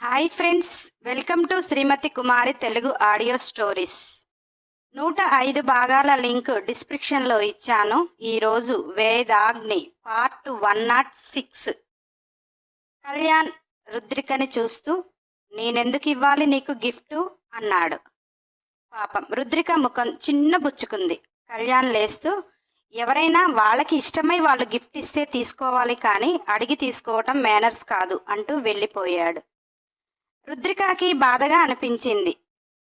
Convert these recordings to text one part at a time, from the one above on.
Hi friends welcome to Srimathi Kumari Telugu audio stories నూట ఐదు భాగాల లింక్ డిస్క్రిప్షన్లో ఇచ్చాను. ఈరోజు Vedagni part one nought six Kalyan రుద్రికని చూస్తూ నేనెందుకు ఇవ్వాలి నీకు గిఫ్ట్ అన్నాడు. పాపం రుద్రిక ముఖం చిన్న బుచ్చుకుంది. కళ్యాణ్ లేస్తూ ఎవరైనా వాళ్ళకి ఇష్టమై వాళ్ళు గిఫ్ట్ ఇస్తే తీసుకోవాలి కానీ అడిగి తీసుకోవటం మేనర్స్ కాదు అంటూ వెళ్ళిపోయాడు. రుద్రికాకి బాధగా అనిపించింది.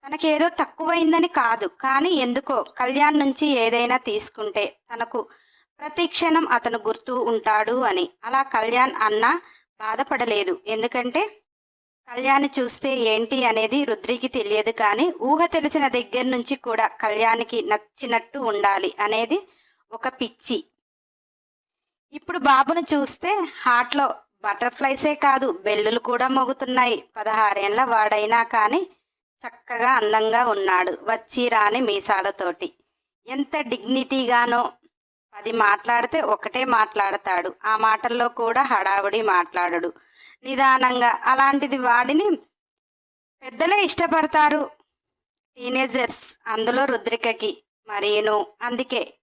తనకేదో తక్కువైందని కాదు కానీ ఎందుకో కళ్యాణ్ నుంచి ఏదైనా తీసుకుంటే తనకు ప్రతి క్షణం అతను గుర్తు ఉంటాడు అని. అలా కళ్యాణ్ అన్నా బాధపడలేదు. ఎందుకంటే కళ్యాణ్ చూస్తే ఏంటి అనేది రుద్రికి తెలియదు కానీ ఊహ తెలిసిన దగ్గర నుంచి కూడా కళ్యాణ్కి నచ్చినట్టు ఉండాలి అనేది ఒక పిచ్చి. ఇప్పుడు బాబును చూస్తే హార్ట్లో బటర్ఫ్లైసే కాదు బెల్లులు కూడా మోగుతున్నాయి. పదహారేళ్ళ వాడైనా కానీ చక్కగా అందంగా ఉన్నాడు వచ్చి రాని మీసాలతోటి. ఎంత డిగ్నిటీగానో పది మాట్లాడితే ఒకటే మాట్లాడతాడు. ఆ మాటల్లో కూడా హడావుడి మాట్లాడడు. నిదానంగా అలాంటిది వాడిని పెద్దలే ఇష్టపడతారు. టీనేజర్స్ అందులో రుద్రికకి మరీను. అందుకే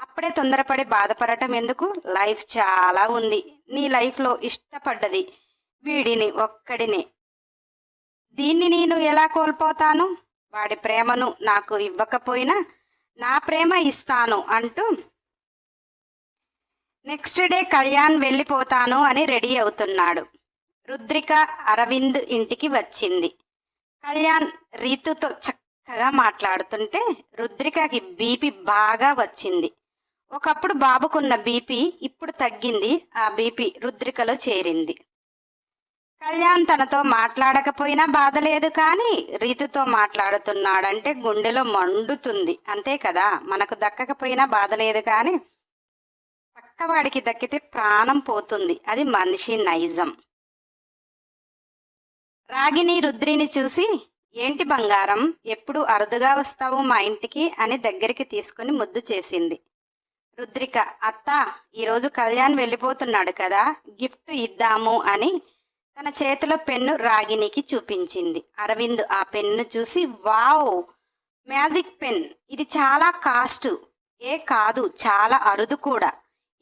అప్పుడే తొందరపడి బాధపడటం ఎందుకు? లైఫ్ చాలా ఉంది. నీ లైఫ్లో ఇష్టపడ్డది వీడిని ఒక్కడిని. దీన్ని నేను ఎలా కోల్పోతాను? వాడి ప్రేమను నాకు ఇవ్వకపోయినా నా ప్రేమ ఇస్తాను అంటూ నెక్స్ట్ డే కళ్యాణ్ వెళ్ళిపోతాను అని రెడీ అవుతున్నాడు. రుద్రిక అరవింద్ ఇంటికి వచ్చింది. కళ్యాణ్ రీతుతో చక్కగా మాట్లాడుతుంటే రుద్రికకి బీపీ బాగా వచ్చింది. ఒకప్పుడు బాబుకున్న బీపీ ఇప్పుడు తగ్గింది. ఆ బీపీ రుద్రికలో చేరింది. కళ్యాణ్ తనతో మాట్లాడకపోయినా బాధ లేదు కానీ రీతుతో మాట్లాడుతున్నాడంటే గుండెలో మండుతుంది. అంతే కదా? మనకు దక్కకపోయినా బాధ లేదు కానీ పక్కవాడికి దక్కితే ప్రాణం పోతుంది. అది మనిషి నైజం. రాగిని రుద్రిని చూసి ఏంటి బంగారం? ఎప్పుడు అరుదుగా వస్తావు మా ఇంటికి? అని దగ్గరికి తీసుకుని ముద్దు చేసింది. రుద్రిక అత్త ఈరోజు కళ్యాణ్ వెళ్ళిపోతున్నాడు కదా గిఫ్ట్ ఇద్దాము అని తన చేతిలో పెన్ను రాగినికి చూపించింది. అరవింద్ ఆ పెన్ను చూసి వావ్ మ్యాజిక్ పెన్. ఇది చాలా కాస్ట్. ఏ కాదు చాలా అరుదు కూడా.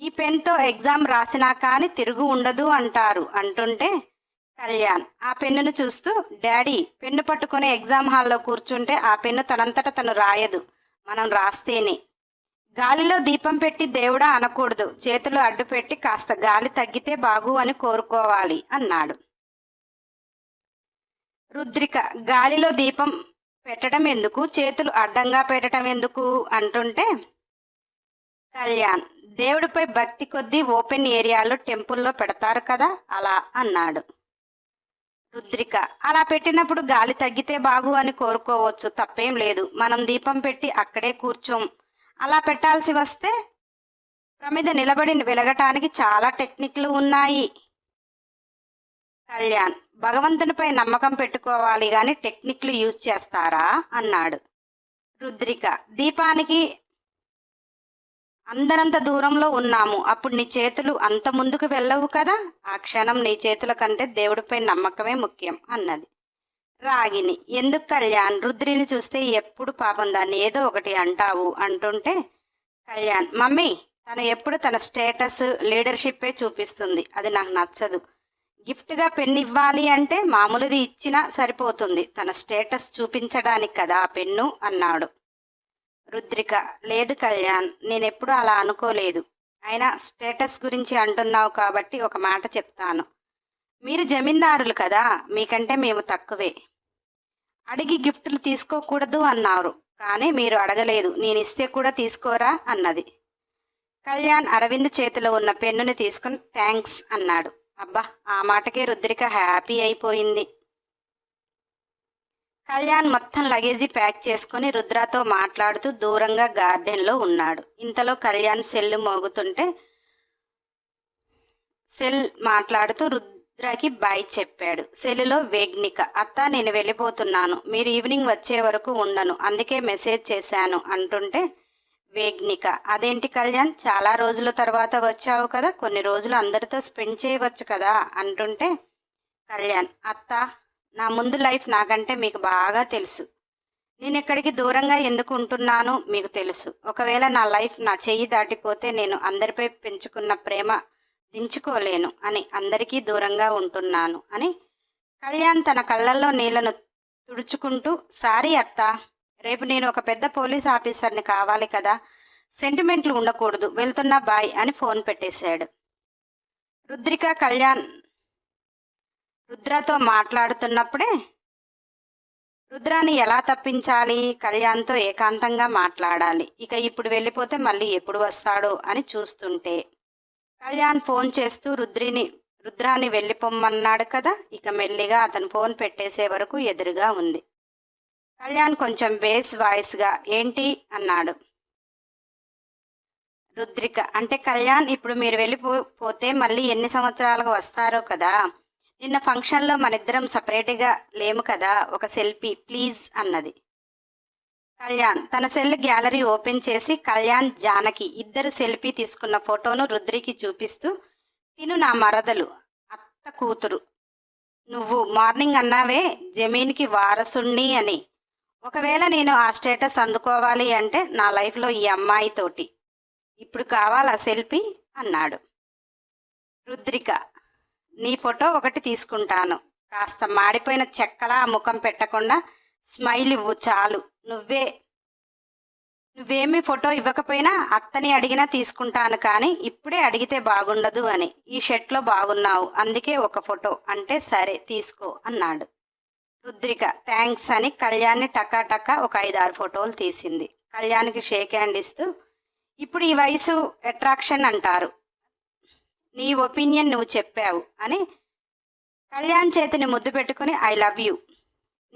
ఈ పెన్తో ఎగ్జామ్ రాసినా కానీ తిరుగు ఉండదు అంటారు అంటుంటే కళ్యాణ్. ఆ పెన్నును చూస్తూ డాడీ పెన్ను పట్టుకుని ఎగ్జామ్ హాల్లో కూర్చుంటే ఆ పెన్ను తనంతట తను రాయదు. మనం రాస్తేనే. గాలిలో దీపం పెట్టి దేవుడా అనకూడదు. చేతులు అడ్డు పెట్టి కాస్త గాలి తగ్గితే బాగు అని కోరుకోవాలి అన్నాడు. రుద్రిక గాలిలో దీపం పెట్టడం ఎందుకు? చేతులు అడ్డంగా పెట్టడం ఎందుకు? అంటుంటే కళ్యాణ్ దేవుడిపై భక్తి కొద్దీ ఓపెన్ ఏరియాలో టెంపుల్లో పెడతారు కదా? అలా అన్నాడు. రుద్రిక అలా పెట్టినప్పుడు గాలి తగ్గితే బాగు అని కోరుకోవచ్చు. తప్పేం లేదు. మనం దీపం పెట్టి అక్కడే కూర్చోం. అలా పెట్టాల్సి వస్తే ప్రమిద నిలబడి వెలగటానికి చాలా టెక్నిక్లు ఉన్నాయి. కళ్యాణ్ భగవంతునిపై నమ్మకం పెట్టుకోవాలి గాని టెక్నిక్లు యూజ్ చేస్తారా? అన్నాడు. రుద్రిక దీపానికి అందరంత దూరంలో ఉన్నాము. అప్పుడు నీ చేతులు అంత ముందుకు వెళ్ళవు కదా? ఆ క్షణం నీ చేతుల కంటే దేవుడిపై నమ్మకమే ముఖ్యం అన్నది. రాగిని. ఎందుకు కళ్యాణ్? రుద్రిని చూస్తే ఎప్పుడు పాపం దాన్ని ఏదో ఒకటి అంటావు అంటుంటే కళ్యాణ్ మమ్మీ తను ఎప్పుడు తన స్టేటస్ లీడర్షిప్పే చూపిస్తుంది. అది నాకు నచ్చదు. గిఫ్ట్గా పెన్ను ఇవ్వాలి అంటే మామూలుది ఇచ్చినా సరిపోతుంది. తన స్టేటస్ చూపించడానికి కదా ఆ పెన్ను అన్నాడు. రుద్రిక లేదు కళ్యాణ్ నేనెప్పుడు అలా అనుకోలేదు. అయినా స్టేటస్ గురించి అంటున్నావు కాబట్టి ఒక మాట చెప్తాను. మీరు జమీందారులు కదా మీకంటే మేము తక్కువే. అడిగి గిఫ్ట్లు తీసుకోకూడదు అన్నారు. కానీ మీరు అడగలేదు నేను ఇస్తే కూడా తీసుకోరా అన్నది. కళ్యాణ్ అరవింద్ చేతిలో ఉన్న పెన్నుని తీసుకుని థ్యాంక్స్ అన్నాడు. అబ్బా ఆ మాటకే రుద్రిక హ్యాపీ అయిపోయింది. కళ్యాణ్ మొత్తం లగేజీ ప్యాక్ చేసుకుని రుద్రతో మాట్లాడుతూ దూరంగా గార్డెన్లో ఉన్నాడు. ఇంతలో కళ్యాణ్ సెల్ మోగుతుంటే సెల్ మాట్లాడుతూ రుద్రాకి బాయ్ చెప్పాడు. సెల్లులో వేగ్నిక అత్త నేను వెళ్ళిపోతున్నాను. మీరు ఈవినింగ్ వచ్చే వరకు ఉండను. అందుకే మెసేజ్ చేశాను అంటుంటే వేగ్నిక అదేంటి కళ్యాణ్ చాలా రోజుల తర్వాత వచ్చావు కదా కొన్ని రోజులు అందరితో స్పెండ్ చేయవచ్చు కదా అంటుంటే కళ్యాణ్ అత్త నా ముందు లైఫ్ నాకంటే మీకు బాగా తెలుసు. నేను ఇక్కడికి దూరంగా ఎందుకు ఉంటున్నానో మీకు తెలుసు. ఒకవేళ నా లైఫ్ నా చెయ్యి దాటిపోతే నేను అందరిపై పెంచుకున్న ప్రేమ దించుకోలేను అని అందరికీ దూరంగా ఉంటున్నాను అని కళ్యాణ్ తన కళ్ళల్లో నీళ్ళను తుడుచుకుంటూ సారీ అత్త రేపు నేను ఒక పెద్ద పోలీస్ ఆఫీసర్ని కావాలి కదా సెంటిమెంట్లు ఉండకూడదు వెళ్తున్నా బాయ్ అని ఫోన్ పెట్టేశాడు. రుద్రిక కళ్యాణ్ రుద్రతో మాట్లాడుతున్నప్పుడే రుద్రాని ఎలా తప్పించాలి? కళ్యాణ్తో ఏకాంతంగా మాట్లాడాలి. ఇక ఇప్పుడు వెళ్ళిపోతే మళ్ళీ ఎప్పుడు వస్తాడో అని చూస్తుంటే కళ్యాణ్ ఫోన్ చేస్తూ రుద్రిని రుద్రాని వెళ్ళిపోమ్మన్నాడు కదా? ఇక మెల్లిగా అతను ఫోన్ పెట్టేసే వరకు ఎదురుగా ఉంది. కళ్యాణ్ కొంచెం బేస్ వాయిస్గా ఏంటి? అన్నాడు. రుద్రిక అంటే కళ్యాణ్ ఇప్పుడు మీరు వెళ్ళిపో పోతే మళ్ళీ ఎన్ని సంవత్సరాలకు వస్తారో కదా? నిన్న ఫంక్షన్లో మనిద్దరం సపరేట్గా లేము కదా? ఒక సెల్ఫీ ప్లీజ్ అన్నది. కళ్యాణ్ తన సెల్ గ్యాలరీ ఓపెన్ చేసి కళ్యాణ్ జానకి ఇద్దరు సెల్ఫీ తీసుకున్న ఫోటోను రుద్రికి చూపిస్తూ తిను నా మరదలు అత్త కూతురు. నువ్వు మార్నింగ్ అన్నావే జమీన్కి వారసుణ్ణి అని. ఒకవేళ నేను ఆ స్టేటస్ అందుకోవాలి అంటే నా లైఫ్లో ఈ అమ్మాయితోటి ఇప్పుడు కావాలా సెల్ఫీ? అన్నాడు. రుద్రిక నీ ఫోటో ఒకటి తీసుకుంటాను. కాస్త మాడిపోయిన చెక్కలా ముఖం పెట్టకుండా స్మైల్ ఇవ్వు చాలు. నువ్వే నువ్వేమి ఫోటో ఇవ్వకపోయినా అత్తని అడిగినా తీసుకుంటాను కానీ ఇప్పుడే అడిగితే బాగుండదు అని. ఈ షర్ట్లో బాగున్నావు అందుకే ఒక ఫోటో. అంటే సరే తీసుకో అన్నాడు. రుద్రిక థ్యాంక్స్ అని కళ్యాణ్ని టకా టకా ఒక ఐదారు ఫోటోలు తీసింది. కళ్యాణ్కి షేక్ హ్యాండ్ ఇస్తూ ఇప్పుడు ఈ వయసు అట్రాక్షన్ అంటారు. నీ ఒపీనియన్ నువ్వు చెప్పావు అని కళ్యాణ్ చేతిని ముద్దు పెట్టుకుని ఐ లవ్ యూ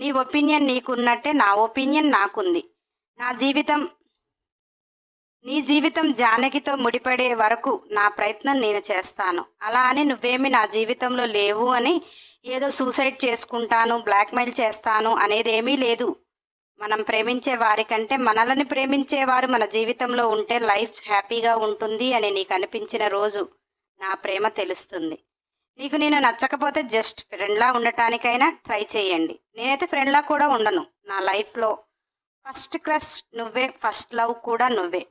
నీ ఒపీనియన్ నీకున్నట్టే నా ఒపీనియన్ నాకుంది. నా జీవితం నీ జీవితం జానకితో ముడిపడే వరకు నా ప్రయత్నం నేను చేస్తాను. అలా అని నువ్వేమి నా జీవితంలో లేవు అని ఏదో సూసైడ్ చేసుకుంటాను బ్లాక్మెయిల్ చేస్తాను అనేది ఏమీ లేదు. మనం ప్రేమించే వారికంటే మనల్ని ప్రేమించేవారు మన జీవితంలో ఉంటే లైఫ్ హ్యాపీగా ఉంటుంది అని నీకు అనిపించిన రోజు నా ప్రేమ తెలుస్తుంది. నీకు నేను నచ్చకపోతే జస్ట్ ఫ్రెండ్లా ఉండటానికైనా ట్రై చేయండి. నేనైతే ఫ్రెండ్లా కూడా ఉండను. నా లైఫ్లో ఫస్ట్ క్రష్ నువ్వే ఫస్ట్ లవ్ కూడా నువ్వే.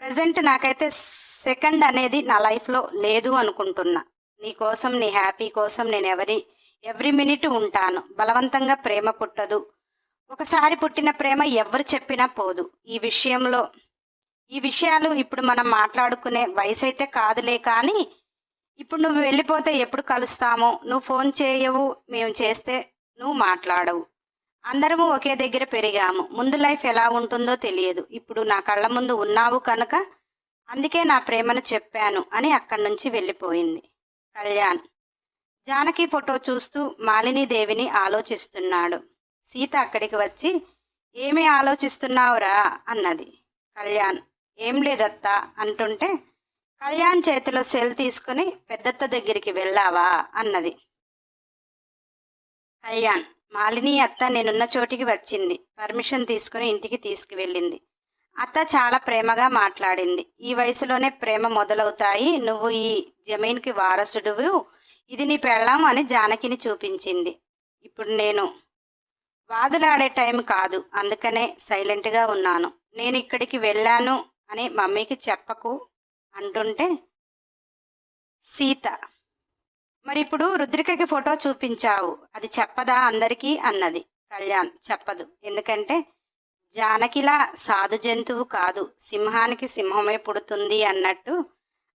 ప్రజెంట్ నాకైతే సెకండ్ అనేది నా లైఫ్లో లేదు అనుకుంటున్నా. నీ కోసం నీ హ్యాపీ కోసం నేను ఎవరి ఎవ్రీ మినిట్ ఉంటాను. బలవంతంగా ప్రేమ పుట్టదు. ఒకసారి పుట్టిన ప్రేమ ఎవరు చెప్పినా పోదు. ఈ విషయంలో ఈ విషయాలు ఇప్పుడు మనం మాట్లాడుకునే వయసు అయితే కాదులే కానీ ఇప్పుడు నువ్వు వెళ్ళిపోతే ఎప్పుడు కలుస్తామో? నువ్వు ఫోన్ చేయవు మేము చేస్తే నువ్వు మాట్లాడవు. అందరము ఒకే దగ్గర పెరిగాము. ముందు లైఫ్ ఎలా ఉంటుందో తెలియదు. ఇప్పుడు నా కళ్ళ ముందు ఉన్నావు కనుక అందుకే నా ప్రేమను చెప్పాను అని అక్కడి నుంచి వెళ్ళిపోయింది. కళ్యాణ్. జానకి ఫోటో చూస్తూ మాలినీదేవిని ఆలోచిస్తున్నాడు. సీత అక్కడికి వచ్చి ఏమి ఆలోచిస్తున్నావురా? అన్నది. కళ్యాణ్. ఏం లేదత్తా అంటుంటే కళ్యాణ్ చేతిలో సెల్ తీసుకుని పెద్దత్త దగ్గరికి వెళ్ళావా? అన్నది. కళ్యాణ్ మాలిని అత్త నేనున్న చోటికి వచ్చింది. పర్మిషన్ తీసుకుని ఇంటికి తీసుకువెళ్ళింది. అత్త చాలా ప్రేమగా మాట్లాడింది. ఈ వయసులోనే ప్రేమ మొదలవుతాయి. నువ్వు ఈ జమీన్కి వారసుడువు. ఇది నీ పెళ్ళాం అని జానకిని చూపించింది. ఇప్పుడు నేను వాదులాడే టైం కాదు. అందుకనే సైలెంట్గా ఉన్నాను. నేను ఇక్కడికి వెళ్ళాను అని మమ్మీకి చెప్పకు. అంటుంటే సీత మరి ఇప్పుడు రుద్రికకి ఫోటో చూపించావు. అది చెప్పదా అందరికీ? అన్నది. కళ్యాణ్ చెప్పదు. ఎందుకంటే జానకిలా సాధు జంతువు కాదు. సింహానికి సింహమే పుడుతుంది అన్నట్టు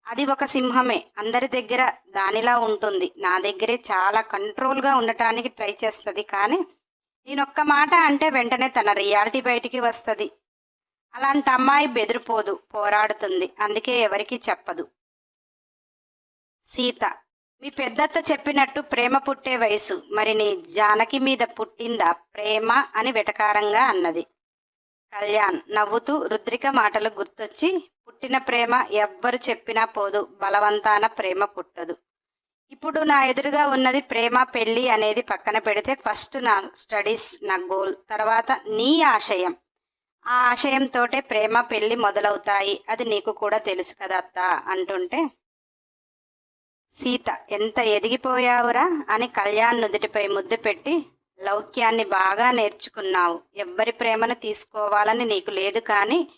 అది ఒక సింహమే. అందరి దగ్గర దానిలా ఉంటుంది. నా దగ్గరే చాలా కంట్రోల్గా ఉండటానికి ట్రై చేస్తుంది. కానీ నేనొక్క మాట అంటే వెంటనే తన రియాలిటీ బయటికి వస్తుంది. అలాంటి అమ్మాయి బెదిరిపోదు పోరాడుతుంది. అందుకే ఎవరికీ చెప్పదు. సీత మీ పెద్దత్త చెప్పినట్టు ప్రేమ పుట్టే వయసు. మరి నీ జానకి మీద పుట్టిందా ప్రేమ అని వెటకారంగా అన్నది. కళ్యాణ్ నవ్వుతూ రుద్రిక మాటలు గుర్తొచ్చి పుట్టిన ప్రేమ ఎవ్వరు చెప్పినా పోదు బలవంతాన ప్రేమ పుట్టదు. ఇప్పుడు నా ఎదురుగా ఉన్నది ప్రేమ పెళ్ళి అనేది పక్కన పెడితే ఫస్ట్ నా స్టడీస్ నా గోల్ తర్వాత నీ ఆశయం. ఆ ఆశయంతోటే ప్రేమ పెళ్ళి మొదలవుతాయి. అది నీకు కూడా తెలుసు కదా అత్త అంటుంటే సీత ఎంత ఎదిగిపోయావురా అని కళ్యాణ్ నుదుటిపై ముద్దు పెట్టి లౌక్యాన్ని బాగా నేర్చుకున్నావు. ఎవ్వరి ప్రేమను తీసుకోవాలని నీకు లేదు కానీ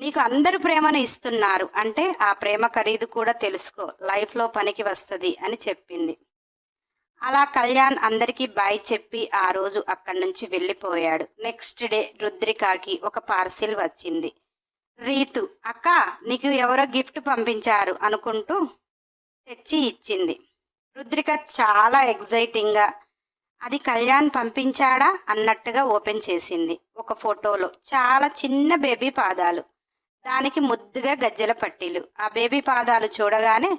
నీకు అందరు ప్రేమను ఇస్తున్నారు. అంటే ఆ ప్రేమ ఖరీదు కూడా తెలుసుకో. లైఫ్లో పనికి వస్తుంది అని చెప్పింది. అలా కళ్యాణ్ అందరికీ బాయ్ చెప్పి ఆ రోజు అక్కడి నుంచి వెళ్ళిపోయాడు. నెక్స్ట్ డే రుద్రికాకి ఒక పార్సిల్ వచ్చింది. రీతు అక్క నీకు ఎవరో గిఫ్ట్ పంపించారు అనుకుంటూ తెచ్చి ఇచ్చింది. రుద్రిక చాలా ఎగ్జైటింగ్గా అది కళ్యాణ్ పంపించాడా? అన్నట్టుగా ఓపెన్ చేసింది ఒక ఫోటోలో. చాలా చిన్న బేబీ పాదాలు. దానికి ముద్దుగా గజ్జెల పట్టీలు. ఆ బేబీ పాదాలు చూడగానే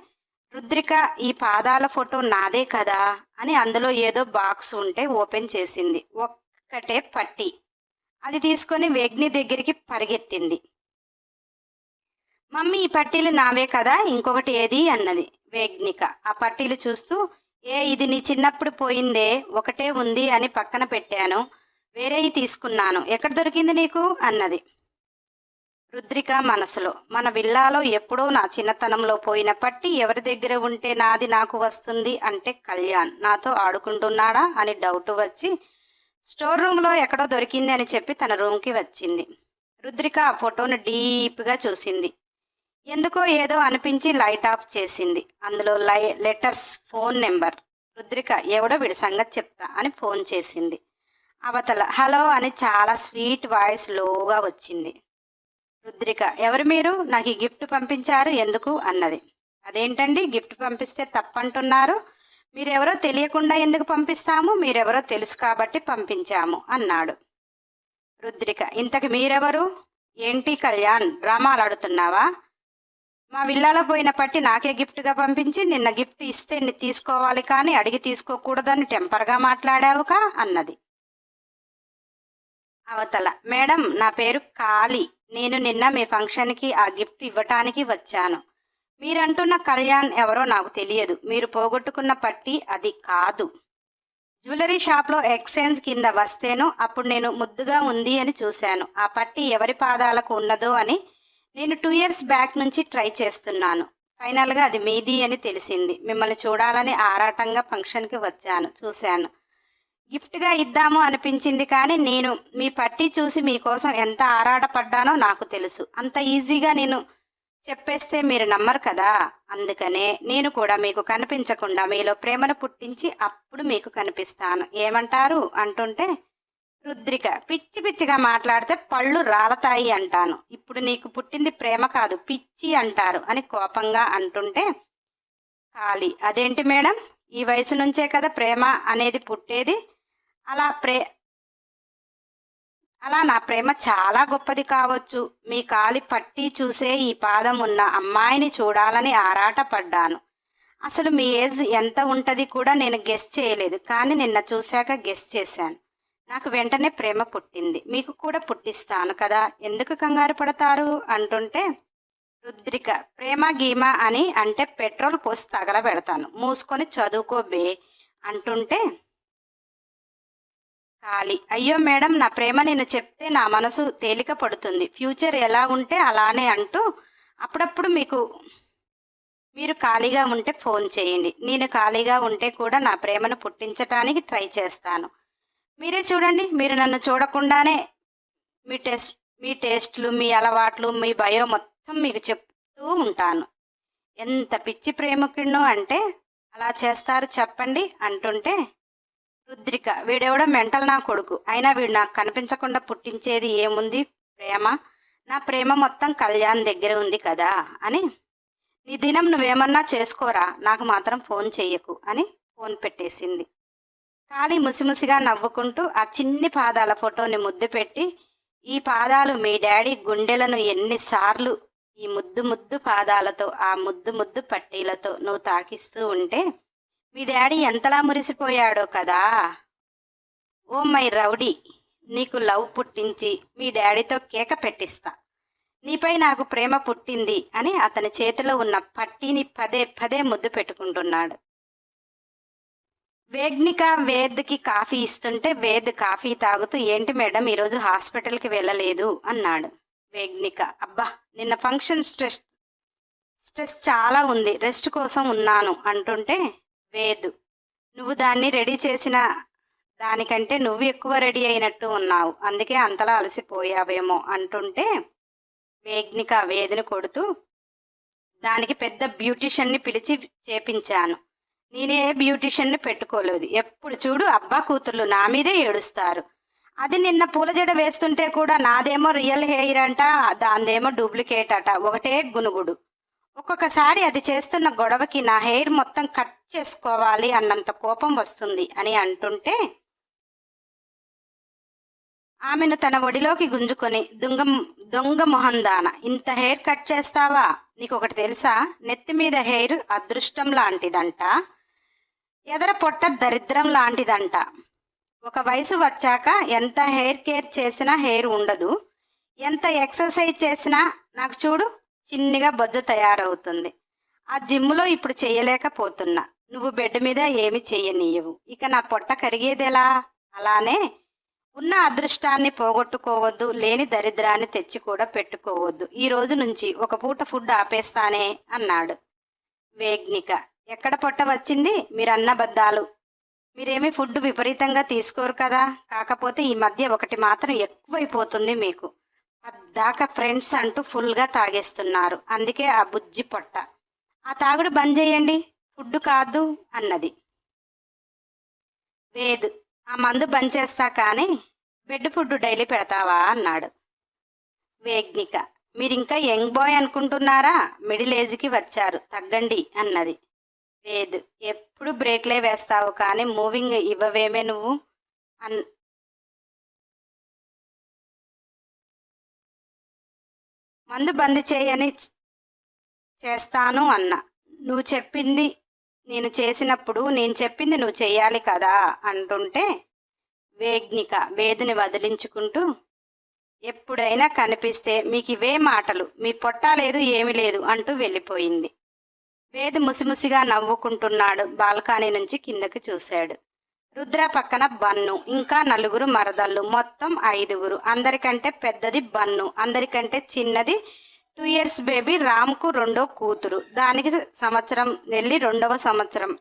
రుద్రిక ఈ పాదాల ఫోటో నాదే కదా? అని అందులో ఏదో బాక్స్ ఉంటే ఓపెన్ చేసింది. ఒక్కటే పట్టి. అది తీసుకొని వేగ్ని దగ్గరికి పరిగెత్తింది. మమ్మీ ఈ పట్టీలు నావే కదా? ఇంకొకటి ఏది? అన్నది వేగ్నిక. ఆ పట్టీలు చూస్తూ ఏ ఇది నీ చిన్నప్పుడు పోయిందే ఒకటే ఉంది అని పక్కన పెట్టాను. వేరేవి తీసుకున్నాను. ఎక్కడ దొరికింది నీకు? అన్నది. రుద్రిక మనసులో. మన విల్లాలో ఎప్పుడో నా చిన్నతనంలో పోయిన పట్టి ఎవరి దగ్గర ఉంటే నాది నాకు వస్తుంది అంటే కళ్యాణ్. నాతో ఆడుకుంటున్నాడా అని డౌట్ వచ్చి స్టోర్ రూమ్లో ఎక్కడో దొరికింది అని చెప్పి తన రూమ్కి వచ్చింది. రుద్రిక ఆ ఫోటోను డీప్గా చూసింది. ఎందుకో ఏదో అనిపించి లైట్ ఆఫ్ చేసింది. అందులో లై లెటర్స్ ఫోన్ నెంబర్. రుద్రిక ఎవడో వీడి సంగతి చెప్తా అని ఫోన్ చేసింది. అవతల హలో అని చాలా స్వీట్ వాయిస్ లోగా వచ్చింది. రుద్రిక. ఎవరు మీరు? నాకు ఈ గిఫ్ట్ పంపించారు. ఎందుకు? అన్నది. అదేంటండి? గిఫ్ట్ పంపిస్తే తప్పంటున్నారు. మీరెవరో తెలియకుండా ఎందుకు పంపిస్తాము? మీరెవరో తెలుసు కాబట్టి పంపించాము అన్నాడు రుద్రిక. ఇంతకు మీరెవరు? ఏంటి కళ్యాణ్? డ్రామాలు ఆడుతున్నావా మా విల్లాలో పోయిన పట్టి నాకే గిఫ్ట్గా పంపించి నిన్న గిఫ్ట్ ఇస్తే ని- తీసుకోవాలి కానీ అడిగి తీసుకోకూడదని టెంపర్గా మాట్లాడావుకా అన్నది. అవతల. మేడం నా పేరు కాళీ. నేను నిన్న మీ ఫంక్షన్కి ఆ గిఫ్ట్ ఇవ్వటానికి వచ్చాను. మీరంటున్న కళ్యాణ్ ఎవరో నాకు తెలియదు. మీరు పోగొట్టుకున్న పట్టి అది కాదు. జ్యువెలరీ షాప్లో ఎక్స్చేంజ్ కింద వస్తేను అప్పుడు నేను ముద్దుగా ఉంది అని చూశాను. ఆ పట్టి ఎవరి పాదాలకు ఉన్నదో అని నేను టూ ఇయర్స్ బ్యాక్ నుంచి ట్రై చేస్తున్నాను. ఫైనల్గా అది మీది అని తెలిసింది. మిమ్మల్ని చూడాలని ఆరాటంగా ఫంక్షన్కి వచ్చాను చూశాను. గిఫ్ట్గా ఇద్దాము అనిపించింది కానీ నేను మీ పట్టి చూసి మీకోసం ఎంత ఆరాటపడ్డానో నాకు తెలుసు. అంత ఈజీగా నేను చెప్పేస్తే మీరు నమ్మరు కదా? అందుకనే నేను కూడా మీకు కనిపించకుండా మీలో ప్రేమను పుట్టించి అప్పుడు మీకు కనిపిస్తాను. ఏమంటారు? అంటుంటే రుద్రిక పిచ్చి పిచ్చిగా మాట్లాడితే పళ్ళు రాలతాయి అంటాను. ఇప్పుడు నీకు పుట్టింది ప్రేమ కాదు పిచ్చి అంటారు అని కోపంగా అంటుంటే ఖాళీ. అదేంటి మేడం? ఈ వయసు నుంచే కదా ప్రేమ అనేది పుట్టేది. అలా ప్రే అలా నా ప్రేమ చాలా గొప్పది కావచ్చు. మీ కాలి పట్టి చూసే ఈ పాదం ఉన్న అమ్మాయిని చూడాలని ఆరాటపడ్డాను అసలు మీ ఏజ్ ఎంత ఉంటుంది కూడా నేను గెస్ చేయలేదు. కానీ నిన్న చూశాక గెస్ చేశాను. నాకు వెంటనే ప్రేమ పుట్టింది. మీకు కూడా పుట్టిస్తాను కదా. ఎందుకు కంగారు పడతారు? అంటుంటే రుద్రిక ప్రేమ గీమ అని అంటే పెట్రోల్ పోసి తగలబెడతాను. మూసుకొని చదువుకోబే అంటుంటే ఖాళీ. అయ్యో మేడం నా ప్రేమ నేను చెప్తే నా మనసు తేలిక పడుతుంది. ఫ్యూచర్ ఎలా ఉంటే అలానే అంటూ అప్పుడప్పుడు మీకు మీరు ఖాళీగా ఉంటే ఫోన్ చేయండి. నేను ఖాళీగా ఉంటే కూడా నా ప్రేమను పుట్టించటానికి ట్రై చేస్తాను. మీరే చూడండి. మీరు నన్ను చూడకుండానే మీ టెస్ట్ మీ టేస్ట్లు మీ అలవాట్లు మీ భయో మొత్తం మొత్తం మీకు చెప్తూ ఉంటాను. ఎంత పిచ్చి ప్రేమికుడిను అంటే అలా చేస్తారు చెప్పండి అంటుంటే రుద్రిక వీడెవడో మెంటల్ నా కొడుకు. అయినా వీడు నాకు కనిపించకుండా పుట్టించేది ఏముంది? ప్రేమ? నా ప్రేమ మొత్తం కళ్యాణ్ దగ్గర ఉంది కదా అని. నీ దినం నువ్వేమన్నా చేసుకోరా? నాకు మాత్రం ఫోన్ చెయ్యకు అని ఫోన్ పెట్టేసింది. ఖాళీ ముసిముసిగా నవ్వుకుంటూ ఆ చిన్ని పాదాల ఫోటోని ముద్దు పెట్టి ఈ పాదాలు మీ డాడీ గుండెలను ఎన్నిసార్లు ఈ ముద్దు ముద్దు పాదాలతో ఆ ముద్దు ముద్దు పట్టీలతో నువ్వు తాకిస్తూ ఉంటే మీ డాడీ ఎంతలా మురిసిపోయాడో కదా! Oh my rowdy! నీకు లవ్ పుట్టించి మీ డాడీతో కేక పెట్టిస్తా. నీపై నాకు ప్రేమ పుట్టింది అని అతని చేతిలో ఉన్న పట్టీని పదే పదే ముద్దు పెట్టుకుంటున్నాడు. వేగ్నిక వేద్కి కాఫీ ఇస్తుంటే వేద్ కాఫీ తాగుతూ ఏంటి మేడం ఈరోజు హాస్పిటల్కి వెళ్ళలేదు అన్నాడు వేగ్నిక. అబ్బా! నిన్న ఫంక్షన్ స్ట్రెస్ స్ట్రెస్ చాలా ఉంది. రెస్ట్ కోసం ఉన్నాను అంటుంటే వేదు నువ్వు దాన్ని రెడీ చేసిన దానికంటే నువ్వు ఎక్కువ రెడీ అయినట్టు ఉన్నావు. అందుకే అంతలా అలసిపోయావేమో అంటుంటే వేగ్నిక వేదిని కొడుతూ దానికి పెద్ద బ్యూటిషియన్ని పిలిచి చేపించాను. నేనే బ్యూటిషియన్ని పెట్టుకోలేదు. ఎప్పుడు చూడు అబ్బా కూతుర్లు నా మీదే ఏడుస్తారు. అది నిన్న పూల జడ వేస్తుంటే కూడా నాదేమో రియల్ హెయిర్ అంట దాందేమో డూప్లికేట్ అట. ఒకటే గునుగుడు. ఒక్కొక్కసారి అది చేస్తున్న గొడవకి నా హెయిర్ మొత్తం కట్ చేసుకోవాలి అన్నంత కోపం వస్తుంది అని అంటుంటే ఆమెను తన ఒడిలోకి గుంజుకొని దొంగ దొంగ మొహందాన ఇంత హెయిర్ కట్ చేస్తావా? నీకు ఒకటి తెలుసా? నెత్తి మీద హెయిర్ అదృష్టం లాంటిదంట. ఎదర పొట్ట దరిద్రం లాంటిదంట. ఒక వయసు వచ్చాక ఎంత హెయిర్ కేర్ చేసినా హెయిర్ ఉండదు. ఎంత ఎక్సర్సైజ్ చేసినా నాకు చూడు చిన్నిగా బొజ్జ తయారవుతుంది. ఆ జిమ్లో ఇప్పుడు చేయలేకపోతున్నా. నువ్వు బెడ్ మీద ఏమి చెయ్యనీయవు. ఇక నా పొట్ట కరిగేదెలా? అలానే ఉన్న అదృష్టాన్ని పోగొట్టుకోవద్దు లేని దరిద్రాన్ని తెచ్చి కూడా పెట్టుకోవద్దు. ఈ రోజు నుంచి ఒక పూట ఫుడ్ ఆపేస్తానే అన్నాడు వేగ్నిక. ఎక్కడ పొట్ట వచ్చింది? మీరన్న బద్దాలు మీరేమీ ఫుడ్ విపరీతంగా తీసుకోరు కదా? కాకపోతే ఈ మధ్య ఒకటి మాత్రం ఎక్కువైపోతుంది మీకు. దాకా ఫ్రెండ్స్ అంటూ ఫుల్గా తాగేస్తున్నారు. అందుకే ఆ బుజ్జి పొట్ట. ఆ తాగుడు బంద్ చేయండి. ఫుడ్ కాదు అన్నది. వేద్. ఆ మందు బంద్ చేస్తా కానీ బెడ్ ఫుడ్ డైలీ పెడతావా అన్నాడు. వేగ్నిక. మీరింకా యంగ్ బాయ్ అనుకుంటున్నారా? మిడిల్ ఏజ్కి వచ్చారు. తగ్గండి అన్నది. వేద్ ఎప్పుడు బ్రేక్లే వేస్తావు కానీ మూవింగ్ ఇవ్వవేమే నువ్వు? అన్ మందు బంద్ చేయని చేస్తాను అన్న. నువ్వు చెప్పింది నేను చేసినప్పుడు నేను చెప్పింది నువ్వు చేయాలి కదా అంటుంటే వేగ్నిక వేదిని వదిలించుకుంటూ ఎప్పుడైనా కనిపిస్తే మీకు ఇవే మాటలు మీ పొట్ట లేదు ఏమీ లేదు అంటూ వెళ్ళిపోయింది. వేది ముసిముసిగా నవ్వుకుంటున్నాడు. బాల్కనీ నుంచి కిందకి చూశాడు. రుద్ర పక్కన బన్ను ఇంకా నలుగురు మరదళ్ళు మొత్తం ఐదుగురు. అందరికంటే పెద్దది బన్ను అందరికంటే చిన్నది టూ ఇయర్స్ బేబీ రామ్కు రెండో కూతురు. దానికి సంవత్సరం వెళ్ళి రెండవ సంవత్సరం.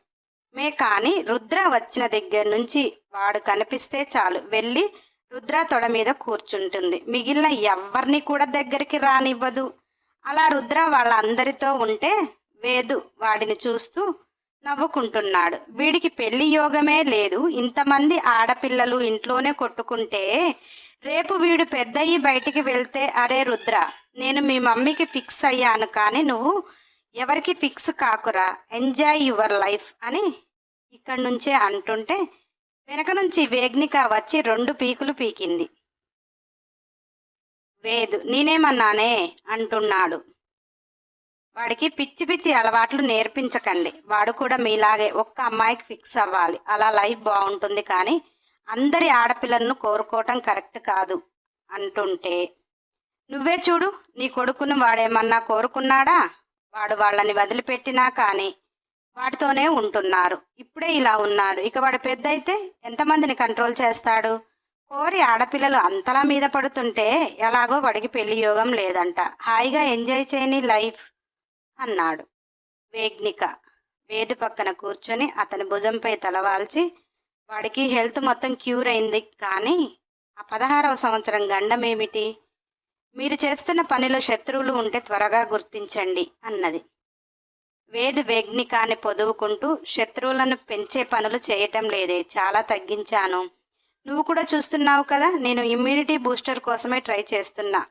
మే కానీ రుద్ర వచ్చిన దగ్గర నుంచి వాడు కనిపిస్తే చాలు. వెళ్ళి రుద్ర తొడ మీద కూర్చుంటుంది. మిగిలిన ఎవరిని కూడా దగ్గరికి రానివ్వదు. అలా రుద్ర వాళ్ళందరితో ఉంటే వేదు వాడిని చూస్తూ నవ్వుకుంటున్నాడు. వీడికి పెళ్ళి యోగమే లేదు. ఇంతమంది ఆడపిల్లలు ఇంట్లోనే కొట్టుకుంటే రేపు వీడు పెద్దయ్యి బయటికి వెళ్తే అరే రుద్ర నేను మీ మమ్మీకి ఫిక్స్ అయ్యాను కానీ నువ్వు ఎవరికి ఫిక్స్ కాకురా? ఎంజాయ్ యువర్ లైఫ్ అని ఇక్కడి నుంచే అంటుంటే వెనక నుంచి వేగ్నిక వచ్చి రెండు పీకులు పీకింది. వేదు నేనేమన్నానే? అంటున్నాడు. వాడికి పిచ్చి పిచ్చి అలవాట్లు నేర్పించకండి. వాడు కూడా మీలాగే ఒక్క అమ్మాయికి ఫిక్స్ అవ్వాలి. అలా లైఫ్ బాగుంటుంది కానీ అందరి ఆడపిల్లలను కోరుకోవటం కరెక్ట్ కాదు అంటుంటే. నువ్వే చూడు నీ కొడుకును వాడేమన్నా కోరుకున్నాడా? వాడు వాళ్ళని వదిలిపెట్టినా కానీ వాటితోనే ఉంటున్నారు. ఇప్పుడే ఇలా ఉన్నారు. ఇక వాడు పెద్ద అయితే ఎంతమందిని కంట్రోల్ చేస్తాడు? కోరి ఆడపిల్లలు అంతలా మీద పడుతుంటే ఎలాగో వాడికి పెళ్ళి యోగం లేదంట. హాయిగా ఎంజాయ్ చేయని లైఫ్. అన్నాడు. వేగ్నిక వేది పక్కన కూర్చొని అతని భుజంపై తలవాల్చి వాడికి హెల్త్ మొత్తం క్యూర్ అయింది కానీ ఆ పదహారవ సంవత్సరం గండం ఏమిటి మీరు చేస్తున్న పనిలో శత్రువులు ఉంటే త్వరగా గుర్తించండి అన్నది. వేది వేగ్నికాన్ని పొదువుకుంటూ శత్రువులను పెంచే పనులు చేయటం లేదే చాలా తగ్గించాను. నువ్వు కూడా చూస్తున్నావు కదా నేను ఇమ్యూనిటీ బూస్టర్ కోసమే ట్రై చేస్తున్నా.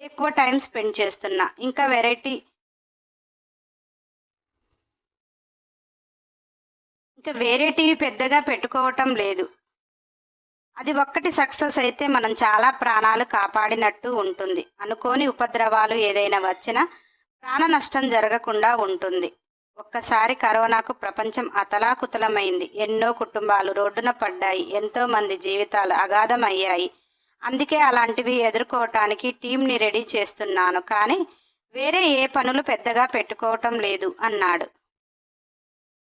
ఎక్కువ టైం స్పెండ్ చేస్తున్నా. ఇంకా వెరైటీ ఇంకా వేరే టీవీ పెద్దగా పెట్టుకోవటం లేదు. అది ఒక్కటి సక్సెస్ అయితే మనం చాలా ప్రాణాలు కాపాడినట్టు ఉంటుంది. అనుకోని ఉపద్రవాలు ఏదైనా వచ్చినా ప్రాణ నష్టం జరగకుండా ఉంటుంది. ఒక్కసారి కరోనాకు ప్రపంచం అతలాకుతలమైంది. ఎన్నో కుటుంబాలు రోడ్డున పడ్డాయి. ఎంతో మంది జీవితాలు అగాధమయ్యాయి. అందుకే అలాంటివి ఎదుర్కోవటానికి టీంని రెడీ చేస్తున్నాను. కానీ వేరే ఏ పనులు పెద్దగా పెట్టుకోవటం లేదు అన్నాడు.